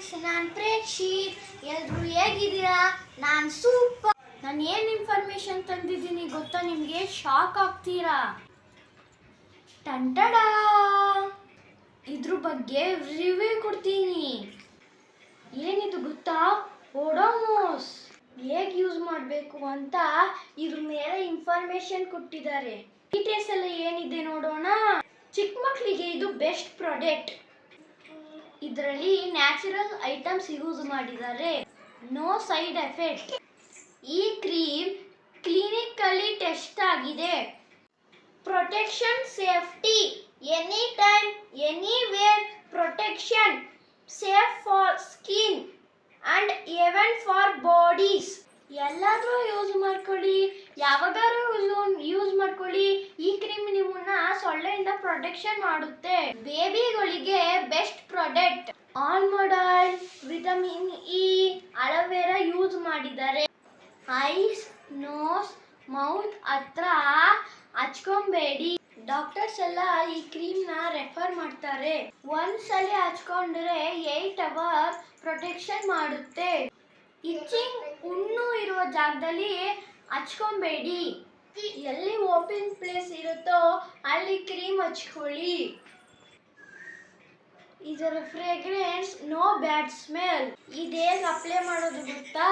Friends ನಾನು ಪ್ರೇಕ್ಷಿತ್. ಎಲ್ಲರೂ ಹೇಗಿದ್ದೀರಾ? ನಾನು ಸೂಪರ್. ನಾನು ಏನು ಇನ್ಫಾರ್ಮೇಶನ್ ತಂದಿದ್ದೀನಿ ಗೊತ್ತಾ ನಿಮಗೆ? ಶಾಕ್ ಆಗ್ತೀರಾ? ಟಂಟಡ! ಇದ್ರ ಬಗ್ಗೆ ರಿವ್ಯೂ ಕೊಡ್ತೀನಿ. ಏನಿದು ಗೊತ್ತಾ? ಓಡೋಮೋಸ್ ಹೇಗೆ ಯೂಸ್ ಮಾಡಬೇಕು ಅಂತ ಇದ್ರ ಮೇಲೆ ಇನ್ಫಾರ್ಮೇಶನ್ ಕೊಟ್ಟಿದ್ದಾರೆ. ಡೀಟೇಲ್ಸ್ ಎಲ್ಲ ಏನಿದೆ ನೋಡೋಣ. ಚಿಕ್ಕ ಮಕ್ಕಳಿಗೆ ಇದು ಬೆಸ್ಟ್ ಪ್ರಾಡಕ್ಟ್ ಇದರಲ್ಲಿ ನ್ಯಾಚುರಲ್ ಐಟಮ್ಸ್ ಯೂಸ್ ಮಾಡಿದ್ದಾರೆ. No side effect. ಈ ಕ್ರೀಮ್ ಕ್ಲಿನಿಕಲಿ ಟೆಸ್ಟ್ ಆಗಿದೆ. Protection safety. Any time anywhere protection. Safe for skin and even for bodies. ಎಲ್ಲಾದರೂ ಯೂಸ್ ಮಾಡ್ಕೊಳ್ಳಿ. ಯಾವಾಗಾದ್ರೂ ಯೂಸ್ ಮಾಡ್ಕೊಳ್ಳಿ. ಈ ಕ್ರೀಮ್ ನಿಮ್ಮನ್ನ ಸೊಳ್ಳೆಯಿಂದ ಪ್ರೊಟೆಕ್ಷನ್ ಮಾಡುತ್ತೆ. ಬೇಬಿಗಳಿಗೆ ಮೌತ್ ಹತ್ರ ಹಚ್ಕೊಬೇಡಿ. ಡಾಕ್ಟರ್ಸ್ ಎಲ್ಲ ಈ ಕ್ರೀಮ್ನ ರೆಫರ್ ಮಾಡ್ತಾರೆ. ಒಂದ್ಸಲ ಹಚ್ಕೊಂಡ್ರೆ ಏಟ್ ಅವರ್ ಪ್ರೊಟೆಕ್ಷನ್ ಮಾಡುತ್ತೆ. ಇಚ್ಚಿಂಗ್ ಹುಣ್ಣು ಇರುವ ಜಾಗದಲ್ಲಿ ಹಚ್ಕೊಬೇಡಿ. ಎಲ್ಲಿ ಓಪನ್ ಪ್ಲೇಸ್ ಇರುತ್ತೋ ಅಲ್ಲಿ ಕ್ರೀಮ್ ಹಚ್ಕೊಳ್ಳಿ. ಇದರ ಫ್ರೇಗ್ರೆನ್ಸ್ ನೋ ಬ್ಯಾಡ್ ಸ್ಮೆಲ್ ಇದೇನ್ ಅಪ್ಲೈ ಮಾಡೋದು ಗೊತ್ತಾ?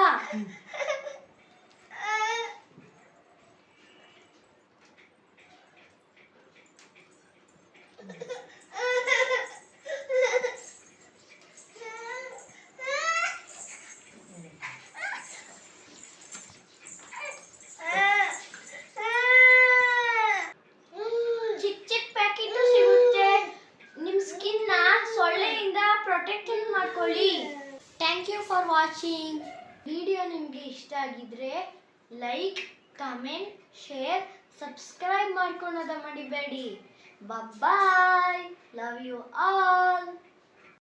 ಮಾಡ್ಕೊಳ್ಳಿ. Thank you for watching video ನಿಮಗೆ ಇಷ್ಟ ಆಗಿದ್ರೆ ಲೈಕ್ ಕಮೆಂಟ್ ಶೇರ್ ಸಬ್ಸ್ಕ್ರೈಬ್ ಮಾಡ್ಕೊಳೋದ ಮಡಿಬೇಡಿ ಬಾಯ್ ಲವ್ ಯು ಆಲ್